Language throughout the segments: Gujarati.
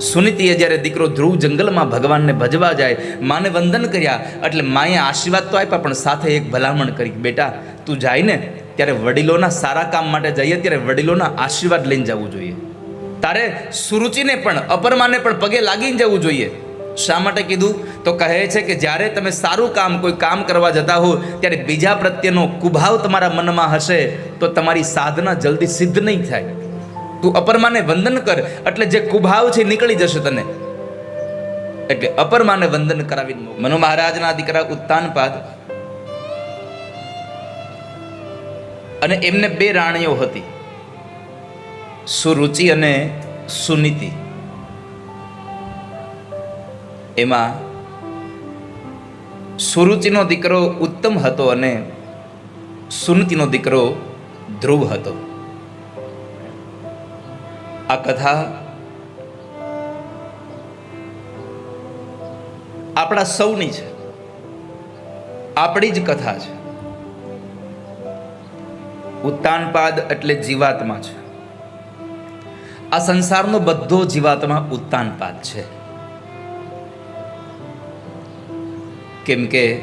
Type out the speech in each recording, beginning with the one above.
સુનીતિએ જ્યારે દીકરો ધ્રુવ જંગલમાં ભગવાનને ભજવા જાય, માને વંદન કર્યા, એટલે માએ આશીર્વાદ તો આપ્યા, પણ સાથે એક ભલામણ કરી, બેટા, તું જાય ને ત્યારે વડીલોના સારા કામ માટે જઈએ, ત્યારે વડીલોના આશીર્વાદ લઈને જવું જોઈએ. તારે સુરુચિને પણ, અપરમાને પણ પગે લાગીને જવું જોઈએ. શા માટે કીધું? તો કહે છે કે જ્યારે તમે સારું કામ, કોઈ કામ કરવા જતા હો, ત્યારે બીજા પ્રત્યેનો કુભાવ તમારા મનમાં હશે, તો તમારી સાધના જલ્દી સિદ્ધ નહીં થાય. તું અપરમાને વંદન કર, એટલે જે કુભાવ છે નીકળી જશે તને. એટલે અપરમાને વંદન કરાવી મનુ મહારાજના દીકરા ઉત્તાનપાદ અને એમને બે રાણીઓ હતી. સુરુચિ અને સુનીતિ. એમાં સુરુચિનો દીકરો ઉત્તમ હતો અને સુનીતિનો દીકરો ધ્રુવ હતો. આ કથા આપણા સૌની છે. આપણી જ કથા છે. ઉત્તાનપાદ એટલે જીવાત્મા છે. આ સંસારનો બધો જીવાત્મા ઉત્તાનપાદ છે. કેમ કે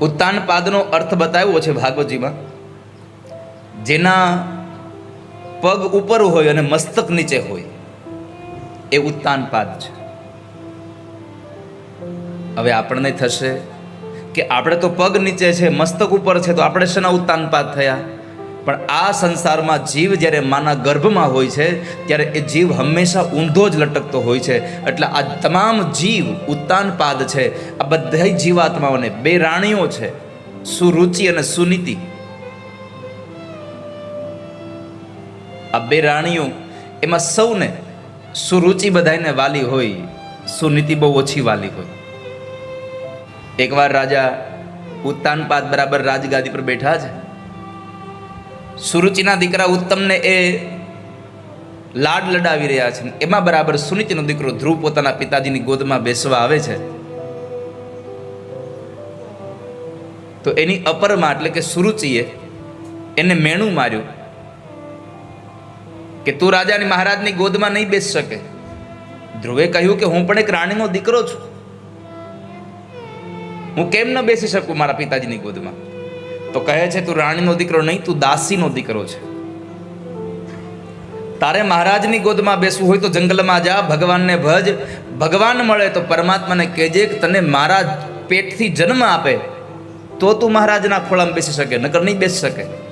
ઉત્તાનપાદનો અર્થ બતાવ્યો છે ભાગવતજીમાં. જેના પગ ઉપર હોય અને મસ્તક નીચે હોય, એ ઉત્તાનપાદ છે. હવે આપણને થશે કે આપણે તો પગ નીચે છે, મસ્તક ઉપર છે, તો આપણે શેના ઉત્તાનપાદ થયા? પણ આ સંસારમાં જીવ જ્યારે માના ગર્ભમાં હોય છે, ત્યારે એ જીવ હંમેશા ઊંધો જ લટકતો હોય છે. એટલે આ તમામ જીવ ઉત્તાનપાદ છે. આ બધા જીવાત્માઓને, બે રાણીઓ છે, સુરુચિ અને સુનીતિ. આ બે રાણીઓ એમાં સૌને સુરુચિ બધાને વાલી હોય, સુનીતિ બહુ ઓછી વાલી હોય. એકવાર રાજા ઉત્તાનપાદ બરાબર રાજગાદી પર બેઠા છે. સુરુચિના દીકરા ઉત્તમને એ લાડ લડાવી રહ્યા છે. એમાં બરાબર સુનીતિનો દીકરો ધ્રુવ પોતાના પિતાજીની ગોદમાં બેસવા આવે છે. તો એની અપરમાં એટલે કે સુરુચિએ એને મેણું માર્યું. કે તું રાજાની મહારાજની ગોદમાં નહીં બેસી શકે. ધ્રુવે કહ્યું કે હું પણ એક રાણીનો દીકરો છું. હું કેમ ન બેસી શકું મારા પિતાજીની ગોદમાં? તો કહે છે, તું રાણીનો દીકરો નહીં, તું દાસીનો દીકરો છે. તારે મહારાજની ગોદમાં બેસવું હોય તો જંગલમાં જા, ભગવાનને ભજ. ભગવાન મળે તો પરમાત્માને કહેજે કે તને મારા પેટથી જન્મ આપે. તો તું મહારાજના ખોળામાં બેસી શકે, નકર નહીં બેસી શકે.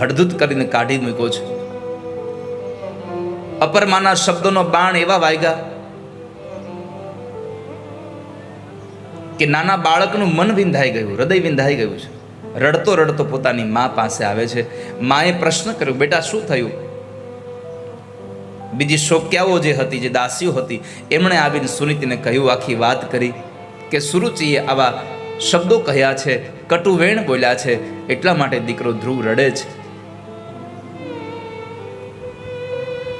હળદૂત કરીને કાઢી મૂક્યો છે. અપરમાના શબ્દોનો બાણ એવા વાગ્યા કે નાના બાળકનું મન વિંધાઈ ગયું, હૃદય વિંધાઈ ગયું છે. રડતો રડતો પોતાની મા પાસે આવે છે. માએ પ્રશ્ન કર્યો, બેટા, શું થયું? બીજી શોક્યાઓ જે હતી, જે દાસીઓ હતી, એમણે આવીને સુનીતિને કહ્યું, આખી વાત કરી કે સુરુચિએ આવા શબ્દો કહ્યા છે, કટુવેણ બોલ્યા છે. એટલા માટે દીકરો ધ્રુવ રડે છે.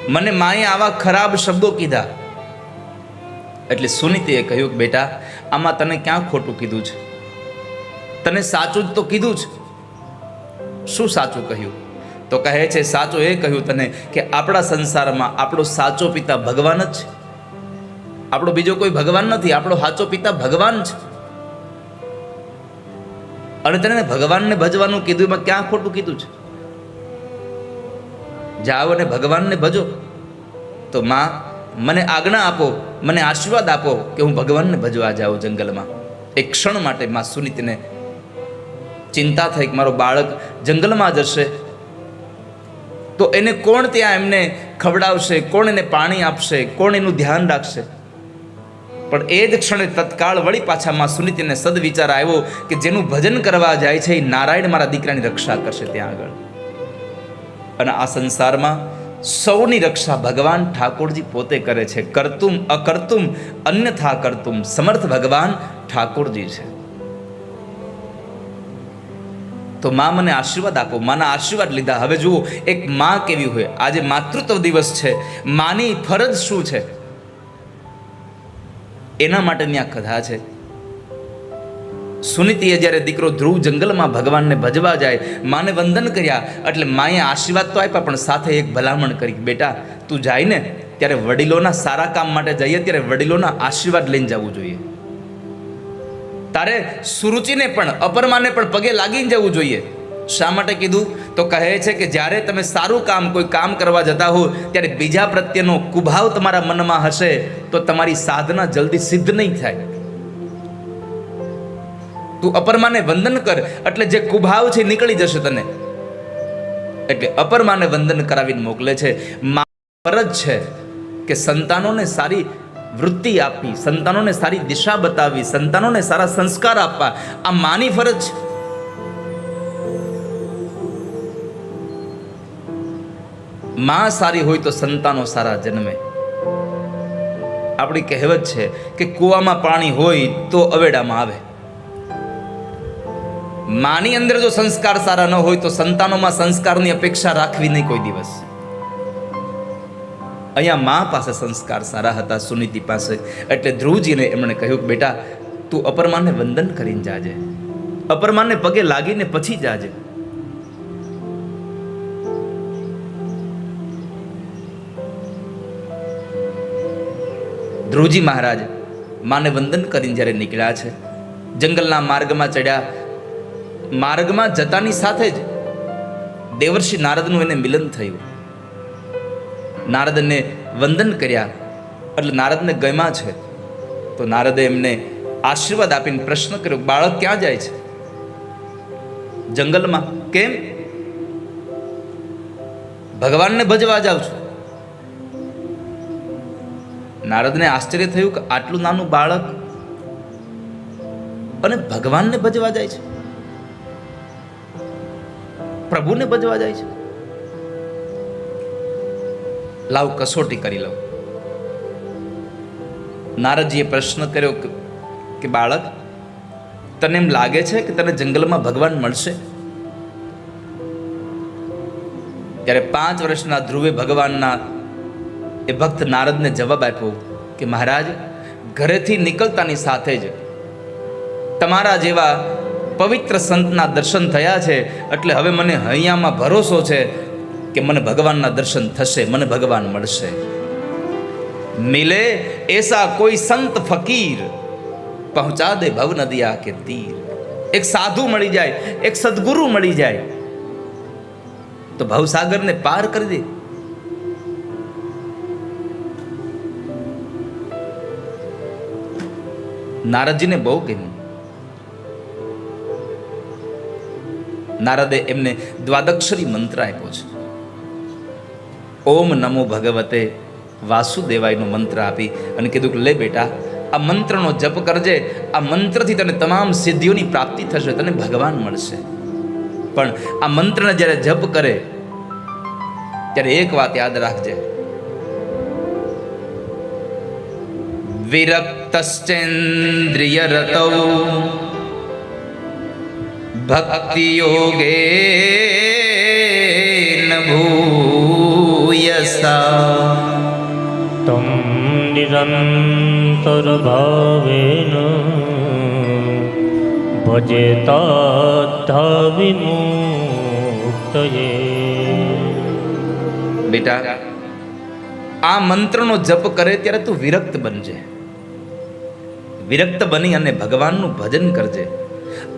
મને માએ આવા ખરાબ શબ્દો કીધા. એટલે સુનીતિએ કહ્યું કે બેટા, આમાં તને ક્યાં ખોટું કીધું છે? તને સાચું જ તો કીધું છે. શું સાચું કહ્યું? તો કહે છે, સાચું એ કહ્યું તને કે આપણા સંસારમાં આપણો સાચો પિતા ભગવાન જ છે. આપણો બીજો કોઈ ભગવાન નથી, આપણો સાચો પિતા ભગવાન છે. અને તને ભગવાનને ભજવાનું કીધું એમાં ક્યાં ખોટું કીધું છે? જાઓ અને ભગવાનને ભજો. તો માં, મને આજ્ઞા આપો, મને આશીર્વાદ આપો કે હું ભગવાનને ભજવા જાઉં જંગલમાં. એક ક્ષણ માટે માં સુનીતને ચિંતા થઈ કે મારો બાળક જંગલમાં જશે. તો એને કોણ ત્યાં એમને ખવડાવશે, કોણ એને પાણી આપશે, કોણ એનું ધ્યાન રાખશે? પણ એ જ ક્ષણે તત્કાળ વળી પાછા માં સુનીતિને સદવિચાર આવ્યો કે જેનું ભજન કરવા જાય છે એ નારાયણ મારા દીકરાની રક્ષા કરશે ત્યાં આગળ. અને આ સંસારમાં સૌની રક્ષા ભગવાન ઠાકોરજી પોતે કરે છે. કરતુમ, અકર્તુમ, અન્યથા કરતુમ. સમર્થ ભગવાન ઠાકોરજી છે. તો મા મને આશીર્વાદ આપો. માના આશીર્વાદ લીધા. હવે જુઓ, એક મા કેવી હોય. આજે માતૃત્વ દિવસ છે. માની ફરજ શું છે? એના માટેની આ કથા છે. સુનીતિએ જ્યારે દીકરો ધ્રુવ જંગલમાં ભગવાનને ભજવા જાય, માને વંદન કર્યા, એટલે માએ આશીર્વાદ તો આપ્યા, પણ સાથે એક ભલામણ કરી, બેટા, તું જાય ને ત્યારે વડીલોના સારા કામ માટે જઈએ, ત્યારે વડીલોના આશીર્વાદ લઈને જવું જોઈએ. તારે સુરુચિને પણ, અપરમાને પણ પગે લાગીને જવું જોઈએ. શા માટે કીધું? તો કહે છે કે જ્યારે તમે સારું કામ, કોઈ કામ કરવા જતા હો, ત્યારે બીજા પ્રત્યેનો કુભાવ તમારા મનમાં હશે, તો તમારી સાધના જલ્દી સિદ્ધ નહીં થાય. તું અપરમાને વંદન કર, એટલે જે કુભાવ છે નીકળી જશે તને. એટલે અપરમાને વંદન કરાવીને મોકલે છે મા ફરજ છે કે સંતાનોને સારી વૃત્તિ આપવી સંતાનોને સારી દિશા બતાવવી સંતાનોને સારા સંસ્કાર આપવા. આ માની ફરજ છે. માં સારી હોય તો સંતાનો સારા જન્મે. આપણી કહેવત છે કે કૂવામાં પાણી હોય તો અવેડામાં આવે. માની અંદર જો સંસ્કાર સારા ન હોય તો સંતાનોમાં સંસ્કારની અપેક્ષા રાખવી નહીં કોઈ દિવસ. અહીંયા મા પાસે સંસ્કાર સારા હતા સુનીતિ પાસે. એટલે ધ્રુવજીને એમણે કહ્યું કે બેટા, તું અપરમાને વંદન કરીને જાજે. અપરમાને પગે લાગીને પછી જાજે. ધ્રુવજી મહારાજ, માને વંદન કરીને જ્યારે નીકળ્યા છે, જંગલના માર્ગમાં ચડ્યા માર્ગમાં જતાની સાથે જ દેવર્ષિ નારદનું એને મિલન થયું. નારદને વંદન કર્યા. એટલે નારદને ગમ્યા છે. તો નારદે એમને આશીર્વાદ આપીને પ્રશ્ન કર્યો, બાળક ક્યાં જાય છે? જંગલમાં કેમ? ભગવાનને ભજવા જાઉં છું. નારદને આશ્ચર્ય થયું કે આટલું નાનું બાળક અને ભગવાનને ભજવા જાય છે. પ્રભુને ભજવા જાય છે. લાવ કસોટી કરી લઉં. નારદજીએ પ્રશ્ન કર્યો કે- બાળક, તને એમ લાગે છે કે તને જંગલમાં ભગવાન મળશે? ત્યારે પાંચ વર્ષના ધ્રુવે ભગવાનના એ ભક્ત નારદને જવાબ આપ્યો કે મહારાજ, ઘરેથી નીકળતાની સાથે જ તમારા જેવા પવિત્ર સંતના દર્શન થયા છે, એટલે હવે મને અહીંયામાં ભરોસો છે કે મને ભગવાનના દર્શન થશે, મને ભગવાન મળશે. મિલે એસા કોઈ સંત ફકીર, પહોંચા દે ભવ નદિયા કે તીર. એક સાધુ મળી જાય, એક સદગુરુ મળી જાય, તો ભવસાગરને પાર કરી દે. નારદજીને બહુ ગમ્યું. નારદે એમને દ્વાદક્ષરી મંત્ર આપ્યો છે. ઓમ નમો ભગવતે વાસુદેવાયનો મંત્ર આપી અને કીધું કે, લે બેટા, આ મંત્રનો જપ કરજે. આ મંત્રથી તને તમામ સિદ્ધિઓની પ્રાપ્તિ થશે, તને ભગવાન મળશે. પણ આ મંત્રને જ્યારે જપ કરે, ત્યારે એક વાત યાદ રાખજે. વિરક્તશ્ચેન્દ્રિય રતૌ ભક્તિ યોગે ભૂયસા તમ નિરંતર ભાવેન ભજેતા વિમુક્ત બેટા આ મંત્રનો જપ કરે ત્યારે તું વિરક્ત બનજે વિરક્ત બની અને ભગવાનનું ભજન કરજે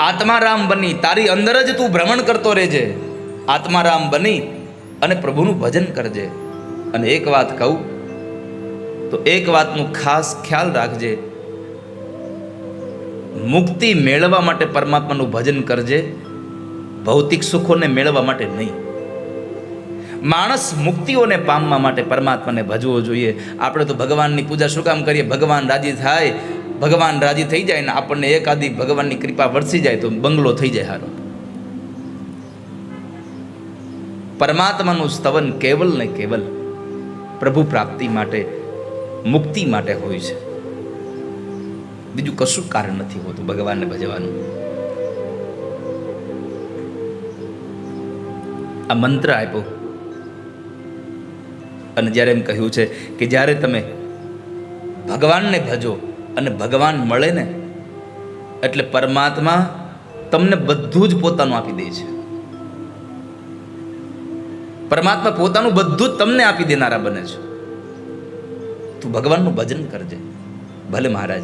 આત્મારામ બની, તારી અંદર જ તું ભ્રમણ કરતો રહેજે. આત્મારામ બની અને પ્રભુનું ભજન કરજે. અને એક વાત કહું, તો એક વાતનું ખાસ ખ્યાલ રાખજે. મુક્તિ મેળવવા માટે પરમાત્માનું ભજન કરજે, ભૌતિક સુખોને મેળવવા માટે નહીં. માણસ મુક્તિઓને પામવા માટે પરમાત્માને ભજવો જોઈએ. આપણે તો ભગવાનની પૂજા શું કામ કરીએ? ભગવાન રાજી થાય ભગવાન રાજી થઈ જાય ને આપણને એકાદી ભગવાનની કૃપા વરસી જાય તો બંગલો થઈ જાય હારો. પરમાત્માનું સ્તવન કેવલ ને કેવલ પ્રભુ પ્રાપ્તિ માટે, મુક્તિ માટે હોય છે. બીજું કશું કારણ નથી હોતું ભગવાનને ભજવાનું. આ મંત્ર આપ્યો. અને જ્યારે એમ કહ્યું છે કે જ્યારે તમે ભગવાનને ભજો અને ભગવાન મળે ને, એટલે પરમાત્મા તમને બધું જ પોતાનું આપી દે છે. પરમાત્મા પોતાનું બધું જ તમને આપી દેનારા બને છે. તું ભગવાનનું ભજન કરજે, ભલે મહારાજ.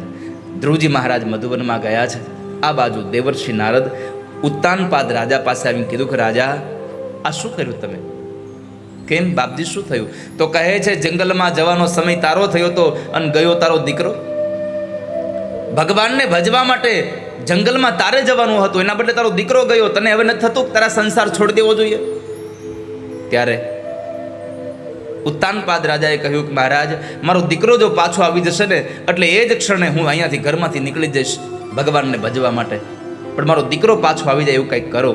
ધ્રુવજી મહારાજ મધુવનમાં ગયા છે. આ બાજુ દેવર્ષિ નારદ ઉત્તાનપાદ રાજા પાસે આવીને કીધું કે રાજા, આ શું કર્યું તમે? કેમ બાપજી શું થયું? તો કહે છે, જંગલમાં જવાનો સમય તારો થયો તો અને ગયો તારો દીકરો. ભગવાનને ભજવા માટે જંગલમાં તારે જવાનું હતું. એના બદલે તારો દીકરો ગયો, તને હવે નથી થતું તારા સંસાર છોડી દેવો જોઈએ? ત્યારે ઉત્તાનપાદ રાજાએ કહ્યું કે મહારાજ, મારો દીકરો જો પાછો આવી જશે ને, એટલે એ જ ક્ષણે હું અહીંયાથી ઘરમાંથી નીકળી જઈશ ભગવાનને ભજવા માટે. પણ મારો દીકરો પાછો આવી જાય એવું કંઈક કરો.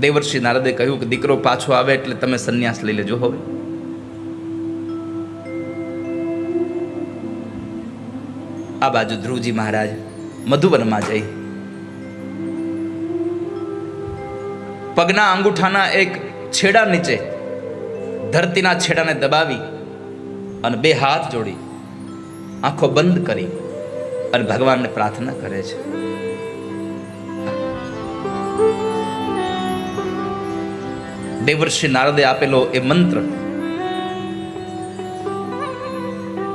દેવર્ષિ નારદે કહ્યું કે દીકરો પાછો આવે એટલે તમે સંન્યાસ લઈ લેજો હવે. આ બાજુ ધ્રુવજી મહારાજ મધુવનમાં જઈ. પગના અંગૂઠાના એક છેડા નીચે ધરતીના છેડાને દબાવી અને બે હાથ જોડી આંખો બંધ કરી અને ભગવાનને પ્રાર્થના કરે છે. દેવર્ષિ નારદે આપેલો એ મંત્ર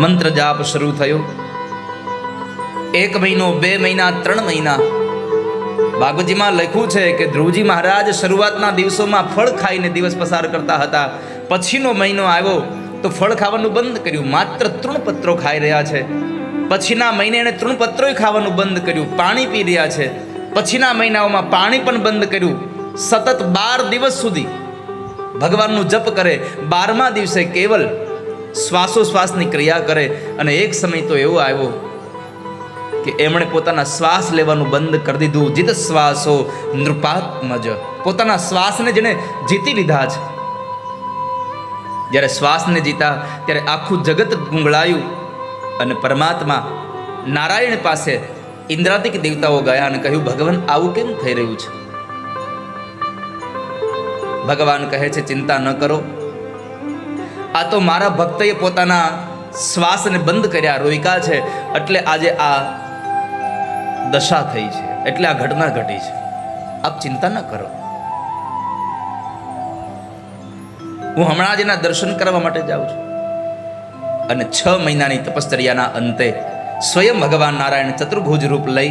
મંત્ર જાપ શરૂ થયો. એક મહિનો, બે મહિના, ત્રણ મહિના. ભાગવતજીમાં લખ્યું છે કે ધ્રુવજી મહારાજ શરૂઆતના દિવસોમાં ફળ ખાઈને દિવસ પસાર કરતા હતા. પછીનો મહિનો આવ્યો તો ફળ ખાવાનું બંધ કર્યું. માત્ર તૃણપત્રો ખાઈ રહ્યા છે. પછીના મહિને એણે તૃણપત્રોય ખાવાનું બંધ કર્યું. પાણી પી રહ્યા છે. પછીના મહિનાઓમાં પાણી પણ બંધ કર્યું. સતત બાર દિવસ સુધી ભગવાનનું જપ કરે. બારમા દિવસે કેવલ શ્વાસોશ્વાસની ક્રિયા કરે અને એક સમય તો એવો આવ્યો કે એમણે પોતાના શ્વાસ લેવાનું બંધ કરી દીધું. જીત શ્વાસો નૃપાત્મજ. પોતાના શ્વાસને જેણે જીતી લીધા છે જ્યારે શ્વાસને જીતા, ત્યારે આખું જગત ગુંગળાયું અને પરમાત્મા નારાયણ પાસે ઇન્દ્રાદિક દેવતાઓ ગયા અને કહ્યું, ભગવાન, આવું કેમ થઈ રહ્યું છે? ભગવાન કહે છે, ચિંતા ન કરો. આ તો મારા ભક્તએ પોતાના શ્વાસને બંધ કર્યા, રોયકા છે. એટલે આજે આ દશા થઈ છે. એટલે આ ઘટના ઘટી છે. આપ ચિંતા ન કરો. હું હમણાં જ એના દર્શન કરવા માટે જાઉં છું. અને છ મહિનાની તપશ્ચર્યાના અંતે સ્વયં ભગવાન નારાયણ ચતુર્ભુજ રૂપ લઈ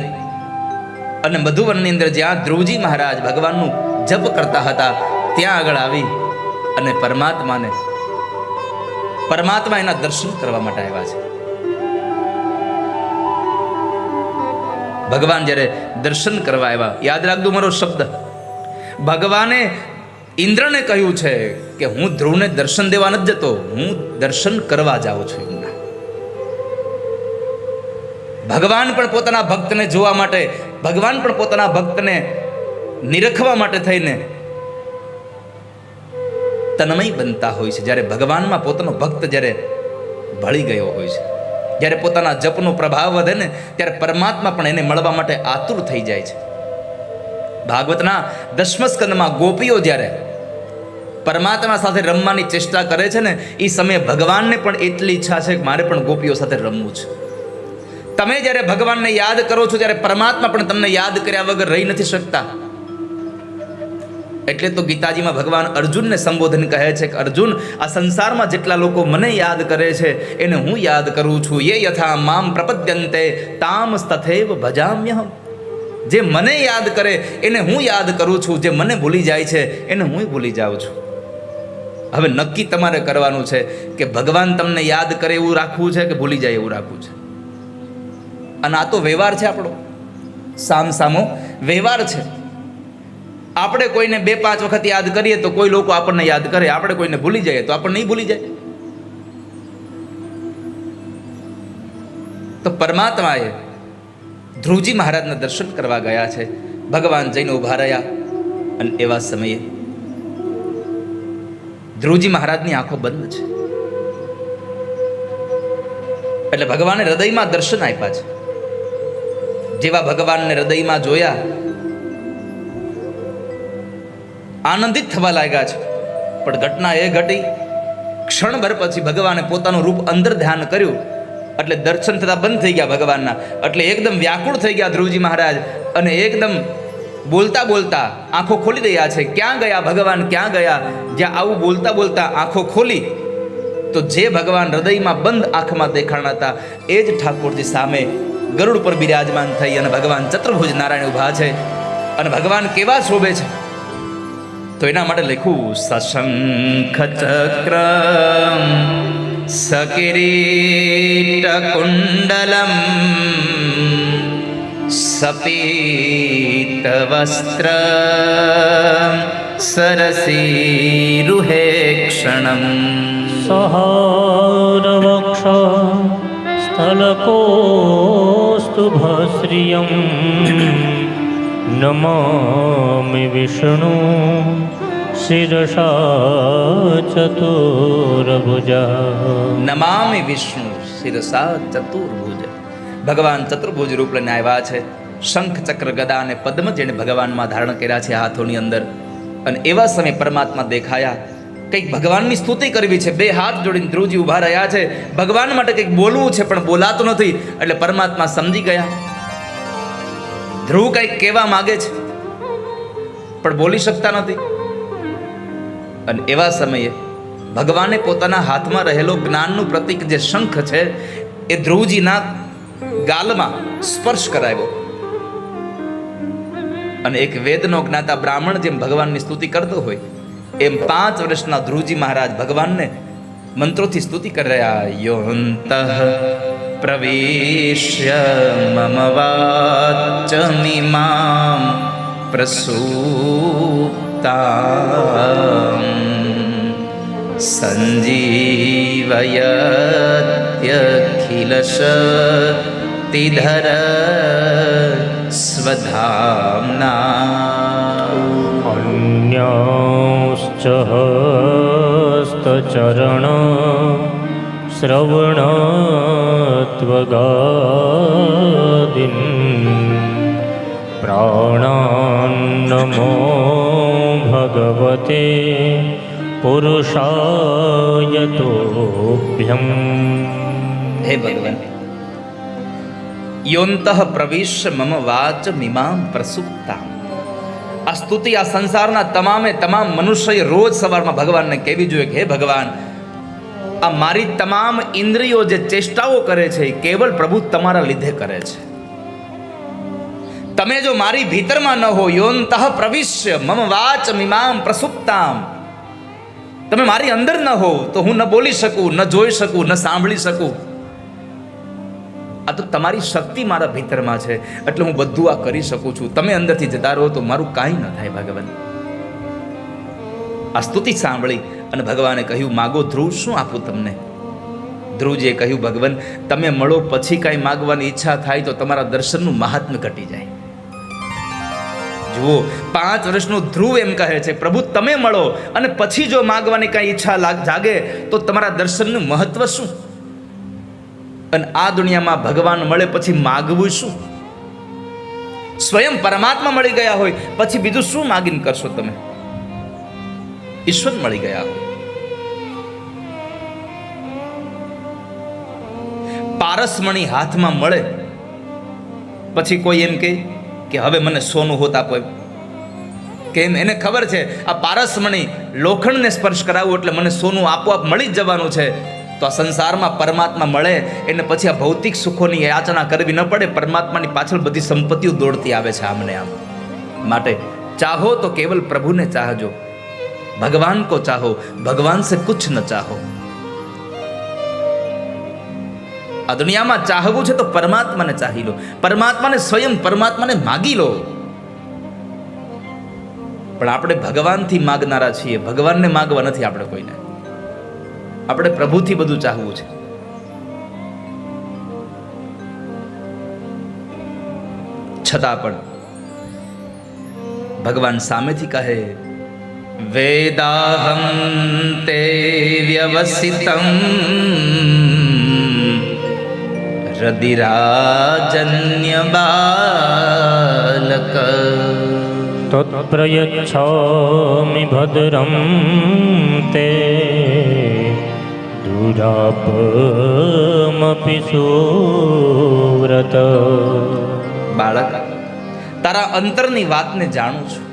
અને મધુવનની અંદર જ્યાં ધ્રુવજી મહારાજ ભગવાનનું જપ કરતા હતા, ત્યાં આગળ આવી અને પરમાત્માને પરમાત્મા એના દર્શન કરવા માટે આવ્યા છે. ભગવાન જ્યારે દર્શન કરવા આવ્યા, યાદ રાખજો મારો શબ્દ. ભગવાને ઇન્દ્રને કહ્યું છે કે હું ધ્રુવને દર્શન દેવા નથી જતો, હું દર્શન કરવા જાઉં છું એમના ભગવાન પણ પોતાના ભક્તને જોવા માટે, ભગવાન પણ પોતાના ભક્તને નિરખવા માટે થઈને તન્મય બનતા હોય છે. જ્યારે ભગવાનમાં પોતાનો ભક્ત જ્યારે ભળી ગયો હોય છે, જ્યારે પોતાના જપનો પ્રભાવ વધે ને, ત્યારે પરમાત્મા પણ એને મળવા માટે આતુર થઈ જાય છે. ભાગવતના દસમ સ્કંદમાં ગોપીઓ જ્યારે પરમાત્મા સાથે રમવાની ચેષ્ટા કરે છે ને, એ સમયે ભગવાનને પણ એટલી ઈચ્છા છે કે મારે પણ ગોપીઓ સાથે રમવું છે. તમે જ્યારે ભગવાનને યાદ કરો છો, ત્યારે પરમાત્મા પણ તમને યાદ કર્યા વગર રહી નથી શકતા. એટલે તો ગીતાજીમાં ભગવાન અર્જુનને સંબોધન કહે છે કે અર્જુન, આ સંસારમાં જેટલા લોકો મને યાદ કરે છે, એને હું યાદ કરું છું. એ યથા મામ પ્રપદ્યંતે તામ તથૈવ ભજામ્યહમ. જે મને યાદ કરે, એને હું યાદ કરું છું. જે મને ભૂલી જાય છે, એને હું ભૂલી જાઉં છું. હવે નક્કી તમારે કરવાનું છે કે ભગવાન તમને યાદ કરે એવું રાખવું છે કે ભૂલી જાય એવું રાખવું છે? અને આ તો વ્યવહાર છે આપણો. સામ સામો, વ્યવહાર છે. આપણે કોઈને બે પાંચ વખત યાદ કરીએ તો કોઈ લોકો આપણને યાદ કરે. આપણે કોઈને ભૂલી જઈએ તો આપણને નહીં ભૂલી જાય. તો પરમાત્માએ ધ્રુવજી મહારાજના દર્શન કરવા ગયા છે. ભગવાન જઈને ઊભા રહ્યા અને એવા સમયે ધ્રુવજી મહારાજની આંખો બંધ છે. એટલે ભગવાને હૃદયમાં દર્શન આપ્યા છે. જેવા ભગવાનને હૃદયમાં જોયા આનંદિત થવા લાગ્યા છે. પણ ઘટના એ ઘટી, ક્ષણભર પછી ભગવાને પોતાનું રૂપ અંદર ધ્યાન કર્યું. એટલે દર્શન થતા બંધ થઈ ગયા ભગવાનના. એટલે એકદમ વ્યાકુળ થઈ ગયા ધ્રુવજી મહારાજ અને એકદમ બોલતા બોલતા આંખો ખોલી રહ્યા છે. ક્યાં ગયા ભગવાન? ક્યાં ગયા? જ્યાં આવું બોલતા બોલતા આંખો ખોલી, તો જે ભગવાન હૃદયમાં બંધ આંખમાં દેખાણા હતા, એ જ ઠાકોરજી સામે ગરુડ પર બિરાજમાન થઈ અને ભગવાન ચતુર્ભુજ નારાયણ ઊભા છે. અને ભગવાન કેવા શોભે છે? તો એના માટે લખ્યું સશંખ ચક્ર સકિરીટ કુંડલમ સપીત વસ્ત્ર સરસીરુહે ક્ષણમ. સહારવક્ષ સ્થલકોસ્તુભશ્રિયં નમામિ વિષ્ણુ શિરસા ચતુર્ભુજા નમામિ વિષ્ણુ શિરસા ચતુર્ભુજ ભગવાન ચતુર્ભુજ રૂપ લઈને આવ્યા છે। શંખ ચક્ર ગદા અને પદ્મ જેણે ભગવાનમાં ધારણ કર્યા છે હાથોની અંદર। અને એવા સમયે પરમાત્મા દેખાયા। કંઈક ભગવાનની સ્તુતિ કરવી છે, બે હાથ જોડીને ધ્રુવજી ઊભા રહ્યા છે। ભગવાન માટે કંઈક બોલવું છે, પણ બોલાતું નથી, એટલે પરમાત્મા સમજી ગયા। ધ્રુવ કંઈક કહેવા માગે છે. પણ બોલી શકતા નથી. અને એવા સમયે ભગવાને પોતાના હાથમાં રહેલો જ્ઞાનનું પ્રતીક જે શંખ છે, એ ધ્રુવજીના ગાલમાં સ્પર્શ કરાવ્યો. અને એક વેદનો જ્ઞાતા બ્રાહ્મણ જેમ ભગવાનની સ્તુતિ કરતો હોય, એમ પાંચ વર્ષના ધ્રુવજી મહારાજ ભગવાનને મંત્રોથી સ્તુતિ કરી રહ્યા યોહંત प्रवेश्य मम वाचमिमां प्रसूता सञ्जीवयत्यखिलशक्तिधर स्वधाम्ना। अन्योश्च सञ्जीवयत्यखिलशक्तिधरस्वधाम्नाश्चरण श्रवणत्वगादिन् प्राणान्नमो भगवते पुरुषाय तोभ्यम् હે ભગવાન યોંતઃ પ્રવિશ્ય મમ વાચ મિમામ પ્રસુપ્તા આ સ્તુતિ આ સંસારના તમામે તમામ મનુષ્યએ રોજ સવારમાં ભગવાનને કહેવી જોઈએ કે હે ભગવાન આ મારી તમામ ઇન્દ્રિયો જે ચેષ્ટાઓ કરે છે, એ કેવળ પ્રભુ તમારા લીધે કરે છે. તમે જો મારી ભીતરમાં ન હો યોનતઃ પ્રવિશ્ય, મમ વાચ મિમામ પ્રસુપ્તામ. તમે મારી અંદર ન હો તો હું ન બોલી શકું, ન જોઈ શકું, ન સાંભળી શકું. આ તો તમારી શક્તિ મારા ભીતરમાં છે, એટલે હું બધું આ કરી શકું છું. તમે અંદરથી જતા રહો તો મારું કાંઈ ન થાય, ભગવાન. આ સ્તુતિ સાંભળી અને ભગવાને કહ્યું, માગો ધ્રુવ, શું આપું તમને? ધ્રુવજીએ કહ્યું, ભગવાન, તમે મળો પછી કાંઈ માગવાની ઈચ્છા થાય તો તમારા દર્શનનું મહાત્મ્ય ઘટી જાય. જુઓ, પાંચ વર્ષનો ધ્રુવ એમ કહે છે, પ્રભુ, તમે મળો અને પછી જો માગવાની કાંઈ ઈચ્છા લાગ, જાગે તો તમારા દર્શનનું મહત્વ શું? અને આ દુનિયામાં ભગવાન મળે પછી માગવું શું? સ્વયં પરમાત્મા મળી ગયા હોય, પછી બીજું શું માગીને કરશો તમે? ઈશ્વર મળી ગયા હોય. પારસમણી હાથમાં મળે, પછી કોઈ એમ કહે કે હવે મને સોનું હોત આપો. કેમ એને ખબર છે, આ પારસમણી લોખંડને સ્પર્શ કરાવવું એટલે મને સોનું આપોઆપ મળી જ જવાનું છે. તો આ સંસારમાં પરમાત્મા મળે, એને પછી આ ભૌતિક સુખોની યાચના કરવી ન પડે, પરમાત્માની પાછળ બધી સંપત્તિઓ દોડતી આવે છે આમને આમ. માટે ચાહો તો કેવલ પ્રભુને ચાહજો. ભગવાન કો ચાહો ભગવાન से कुछ ન ચાહો આ દુનિયામાં ચાહવું છે તો પરમાત્માને ચાહી લો પરમાત્માને સ્વયં પરમાત્માને માગી લો પણ આપણે ભગવાનથી માગનારા છીએ ભગવાનને માગવા નથી આપણે કોઈને આપણે પ્રભુથી બધું ચાહવું છે છતાં પણ ભગવાન સામેથી કહે વેદાહમ તે વ્યવસિતમ રદિરાજન્ય બાલક તત્પ્રયચ્છામિ ભદ્રમ તે દુરાપમપી સુવ્રત બાળક તારા અંતરની વાતને જાણું છું.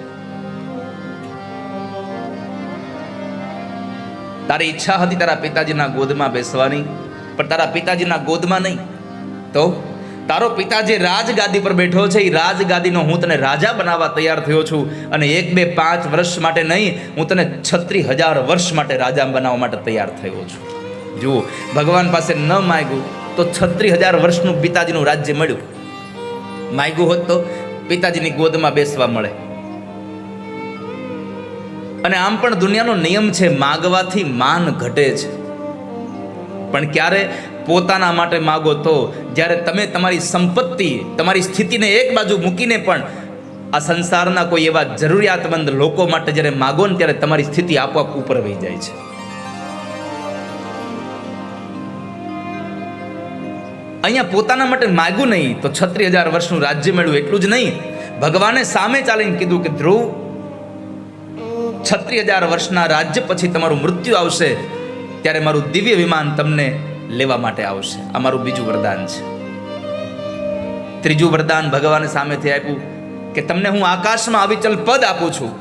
તારી ઈચ્છા હતી તારા પિતાજીના ગોદમાં બેસવાની, પણ તારા પિતાજીના ગોદમાં નહીં. તો તારો પિતા જે રાજગાદી પર બેઠો છે એ રાજગાદીનો હું તને રાજા બનાવવા તૈયાર થયો છું. અને એક બે પાંચ વર્ષ માટે નહીં, હું તને છત્રી હજાર વર્ષ માટે રાજા બનાવવા માટે તૈયાર થયો છું. જુઓ, ભગવાન પાસે ન માગ્યું તો છત્રી હજાર વર્ષનું પિતાજીનું રાજ્ય મળ્યું. માગ્યું હોત તો પિતાજીની ગોદમાં બેસવા મળે. અને આમ પણ દુનિયાનો નિયમ છે, માગવાથી માન ઘટે છે. પણ ક્યારે પોતાના માટે માગો તો જ્યારે તમે તમારી સંપત્તિ, તમારી સ્થિતિને એક બાજુ મૂકીને પણ આ સંસારના કોઈ એવા જરૂરિયાતમંદ લોકો માટે જ્યારે માગો ને ત્યારે તમારી સ્થિતિ આપોઆપ ઉપર વહી જાય છે. અહીંયા પોતાના માટે માગ્યું નહીં તો છત્રી હજાર વર્ષનું રાજ્ય મેળવ્યું, એટલું જ નહીં. ભગવાને સામે ચાલીને કીધું કે ધ્રુવ છત્રી હજાર વર્ષના રાજ્ય પછી તમારું મૃત્યુ આવશે, ત્યારે મારું દિવ્ય વિમાન તમને લેવા માટે આવશે. આ મારું બીજું વરદાન છે. ત્રીજું વરદાન ભગવાન સામેથી આપ્યું કે તમને હું આકાશમાં અવિચલ પદ આપું છું.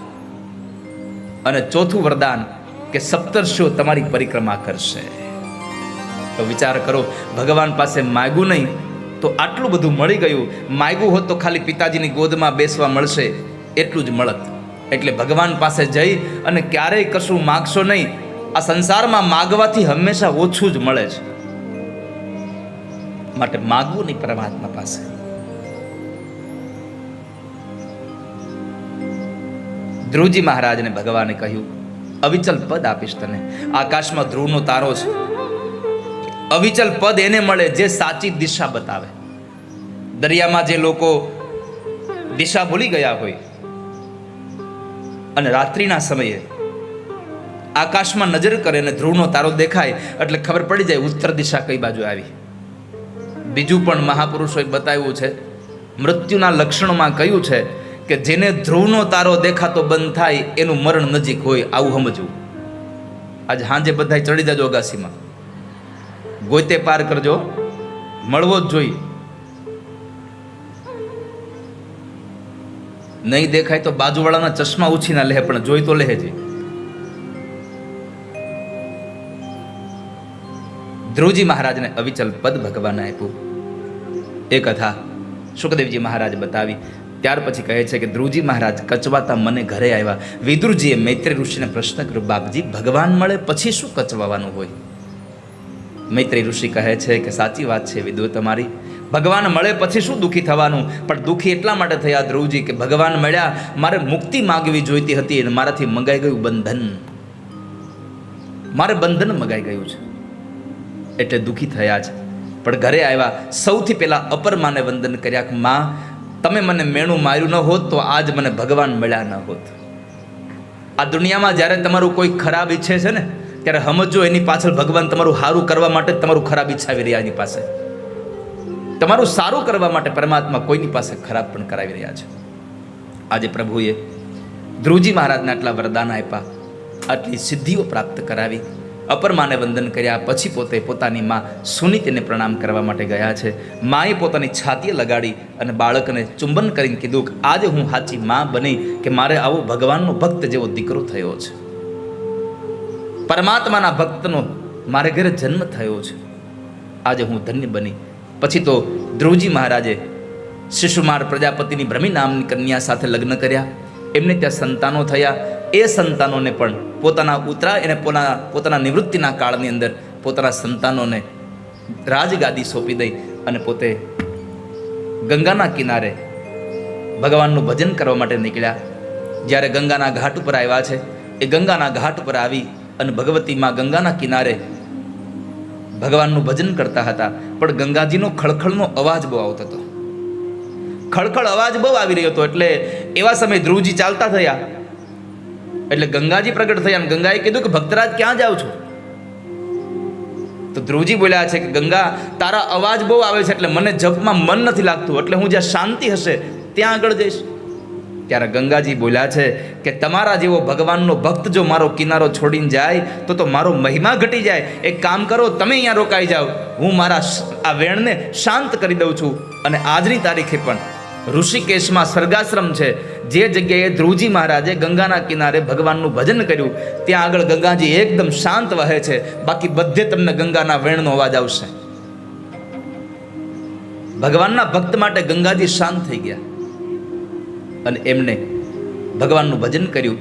અને ચોથું વરદાન કે સપ્તર્ષિઓ તમારી પરિક્રમા કરશે. તો વિચાર કરો, ભગવાન પાસે માગ્યું નહીં, તો આટલું બધું મળી ગયું. માગ્યું હોત તો ખાલી પિતાજીની ગોદમાં બેસવા મળશે, એટલું જ મળત. એટલે ભગવાન પાસે જઈ અને ક્યારેય કશું માગશો નહીં, આ સંસારમાં માગવાથી હંમેશા ઓછું જ મળે છે. માટે માગવું નહીં પરમાત્મા પાસે. ધ્રુવજી મહારાજને ભગવાને કહ્યું, અવિચલ પદ આપીશ તને. આકાશમાં ધ્રુવનો તારો છે. અવિચલ પદ એને મળે જે સાચી દિશા બતાવે. દરિયામાં જે લોકો દિશા ભૂલી ગયા હોય અને રાત્રિના સમયે આકાશમાં નજર કરે અને ધ્રુવનો તારો દેખાય એટલે ખબર પડી જાય ઉત્તર દિશા કઈ બાજુ આવી. બીજું પણ મહાપુરુષોએ બતાવ્યું છે, મૃત્યુના લક્ષણોમાં કહ્યું છે કે જેને ધ્રુવનો તારો દેખાતો બંધ થાય એનું મરણ નજીક હોય આવું સમજવું. આજ હાંજે બધા ચડી જજો અગાસીમાં. ગોતે પાર કરજો, મળવો જ જોઈએ. નહીં દેખાય તો બાજુવાળાના ચશ્મા ઉછીના લે, પણ જોઈ તો લે જ ધ્રુવજી મહારાજને અવિચલ પદ ભગવાન આપ્યું. એ કથા સુખદેવજી મહારાજ બતાવી. ત્યાર પછી કહે છે કે ધ્રુવજી મહારાજ કચવાતા મને ઘરે આવ્યા. વિદુરજીએ મૈત્રી ઋષિને પ્રશ્ન કર્યો, બાપજી, ભગવાન મળે પછી શું કચવાવાનું હોય? મૈત્રી ઋષિ કહે છે કે, સાચી વાત છે વિદુ તમારી. ભગવાન મળે પછી શું દુઃખી થવાનું? પણ દુઃખી એટલા માટે થયા ધ્રુવજી કે ભગવાન મળ્યા, મારે મુક્તિ માગવી જોઈતી હતી અને મારાથી મંગાઈ ગયું બંધન. મારે બંધન મગાઈ ગયું છે. એટલે દુઃખી થયા છે. પણ ઘરે આવ્યા, સૌથી પહેલાં અપર માને વંદન કર્યા કે, માં, તમે મને મેણું માર્યું ન હોત તો આજ મને ભગવાન મળ્યા ન હોત. આ દુનિયામાં જ્યારે તમારું કોઈ ખરાબ ઈચ્છે છે ને, ત્યારે સમજો એની પાછળ ભગવાન તમારું સારું કરવા માટે તમારું ખરાબ ઈચ્છાવી રહ્યા એની પાસે. તમારું સારું કરવા માટે પરમાત્મા કોઈની પાસે ખરાબ પણ કરાવી રહ્યા છે. આજે પ્રભુએ ધ્રુવજી મહારાજને આટલા વરદાન આપ્યા, આટલી સિદ્ધિઓ પ્રાપ્ત કરાવી, અપરમાને વંદન કર્યા, પછી પોતે પોતાની માં સુનીતિને પ્રણામ કરવા માટે ગયા છે. માએ પોતાની છાતીએ લગાડી અને બાળકને ચુંબન કરીને કીધું કે આજે હું સાચી માં બની કે મારે આવો ભગવાનનો ભક્ત જેવો દીકરો થયો છે. પરમાત્માના ભક્તનો મારે ઘરે જન્મ થયો છે. આજે હું ધન્ય બની પછી તો ધ્રુવજી મહારાજે શિશુમાર પ્રજાપતિની ભ્રમી નામની કન્યા સાથે લગ્ન કર્યા. એમને ત્યાં સંતાનો થયા. એ સંતાનોને પણ પોતાના ઉતરા અને પોતાના પોતાના નિવૃત્તિના કાળની અંદર પોતાના સંતાનોને રાજગાદી સોંપી દઈ અને પોતે ગંગાના કિનારે ભગવાનનું ભજન કરવા માટે નીકળ્યા. જ્યારે ગંગાના ઘાટ ઉપર આવ્યા છે, એ ગંગાના ઘાટ ઉપર આવી અને ભગવતીમાં ગંગાના કિનારે ભગવાનનું ભજન કરતા હતા. પણ ગંગાજીનો ખળખળનો અવાજ બહુ આવતો હતો. ખળખળ અવાજ બહુ આવી રહ્યો હતો એટલે એવા સમયે ધ્રુવજી ચાલતા થયા. એટલે ગંગાજી પ્રગટ થયા અને ગંગાએ કીધું કે, ભક્તરાજ, ક્યાં જાઓ છો? તો ધ્રુવજી બોલ્યા છે કે, ગંગા, તારા અવાજ બહુ આવે છે એટલે મને જપમાં મન નથી લાગતું. એટલે હું જ્યાં શાંતિ હશે, ત્યાં આગળ જઈશ. ત્યારે ગંગાજી બોલ્યા છે કે તમારા જેવો ભગવાનનો ભક્ત જો મારો કિનારો છોડીને જાય, તો તો મારો મહિમા ઘટી જાય. એક કામ કરો, તમે અહીંયા રોકાઈ જાઓ. હું મારા આ વેણને શાંત કરી દઉં છું. અને આજની તારીખે પણ ઋષિકેશમાં સર્ગાશ્રમ છે. જે જગ્યાએ ધ્રુવજી મહારાજે ગંગાના કિનારે ભગવાનનું ભજન કર્યું, ત્યાં આગળ ગંગાજી એકદમ શાંત વહે છે. બાકી બધે તમને ગંગાના વેણનો અવાજ આવશે. ભગવાનના ભક્ત માટે ગંગાજી શાંત થઈ ગયા. અને એમને ભગવાનનું ભજન કર્યું.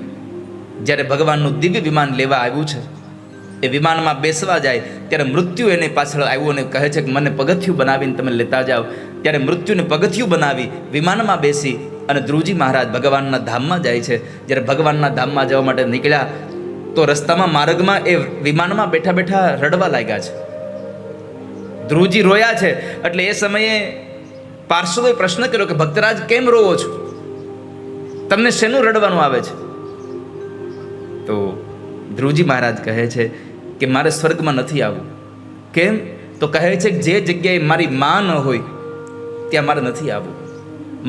જ્યારે ભગવાનનું દિવ્ય વિમાન લેવા આવ્યું છે, એ વિમાનમાં બેસવા જાય, ત્યારે મૃત્યુ એને પાછળ આવ્યું અને કહે છે કે મને પગથિયું બનાવીને તમે લેતા જાઓ. ત્યારે મૃત્યુને પગથિયું બનાવી વિમાનમાં બેસી અને ધ્રુવજી મહારાજ ભગવાનના ધામમાં જાય છે. જ્યારે ભગવાનના ધામમાં જવા માટે નીકળ્યા, તો રસ્તામાં માર્ગમાં એ વિમાનમાં બેઠા બેઠા રડવા લાગ્યા છે. ધ્રુવજી રોયા છે. એટલે એ સમયે પાર્ષદોએ પ્રશ્ન કર્યો કે ભક્તરાજ કેમ રોવો છો? તમને શેનું રડવાનું આવે છે? તો ધ્રુવજી મહારાજ કહે છે કે મારે સ્વર્ગમાં નથી આવવું. કેમ? તો કહે છે કે જે જગ્યાએ મારી માં ન હોય, ત્યાં મારે નથી આવવું.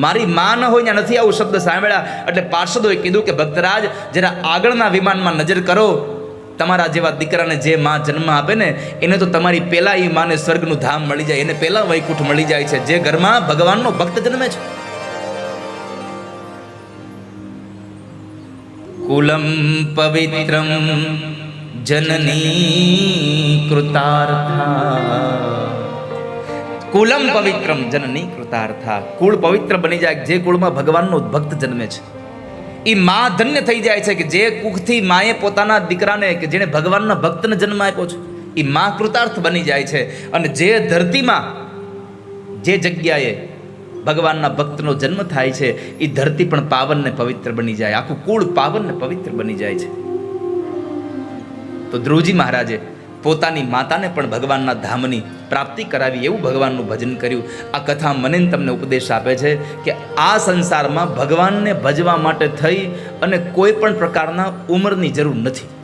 મારી માં ન હોય, ત્યાં નથી આવું શબ્દ સાંભળ્યા. એટલે પાર્ષદોએ કીધું કે ભક્તરાજ જરા આગળના વિમાનમાં નજર કરો, તમારા જેવા દીકરાને જે માં જન્મ આપે ને, એને તો તમારી પહેલાં એ માને સ્વર્ગનું ધામ મળી જાય, એને પહેલાં વૈકુંઠ મળી જાય છે. જે ઘરમાં ભગવાનનો ભક્ત જન્મે છે. કુલમ પવિત્રમ જનની કૃતાર્થા કુલમ પવિત્રમ જનની કૃતાર્થા કુળ પવિત્ર બની જાય જે કુળમાં ભગવાનનો ભક્ત જન્મે છે। એ મા ધન્ય થઈ જાય છે કે જે કુખથી માએ પોતાના દીકરાને કે જેણે ભગવાનના ભક્તને જન્મ આપ્યો છે એ મા કૃતાર્થ બની જાય છે અને જે ધરતીમાં, જે જગ્યાએ ભગવાનના ભક્તનો જન્મ થાય છે એ ધરતી પણ પાવન ને પવિત્ર બની જાય. આખું કુળ પાવન ને પવિત્ર બની જાય છે. તો ધ્રુવજી મહારાજે પોતાની માતાને પણ ભગવાનના ધામની પ્રાપ્તિ કરાવી એવું ભગવાનનું ભજન કર્યું. આ કથા મને તમને ઉપદેશ આપે છે કે આ સંસારમાં ભગવાનને ભજવા માટે થઈ અને કોઈ પણ પ્રકારના ઉંમરની જરૂર નથી.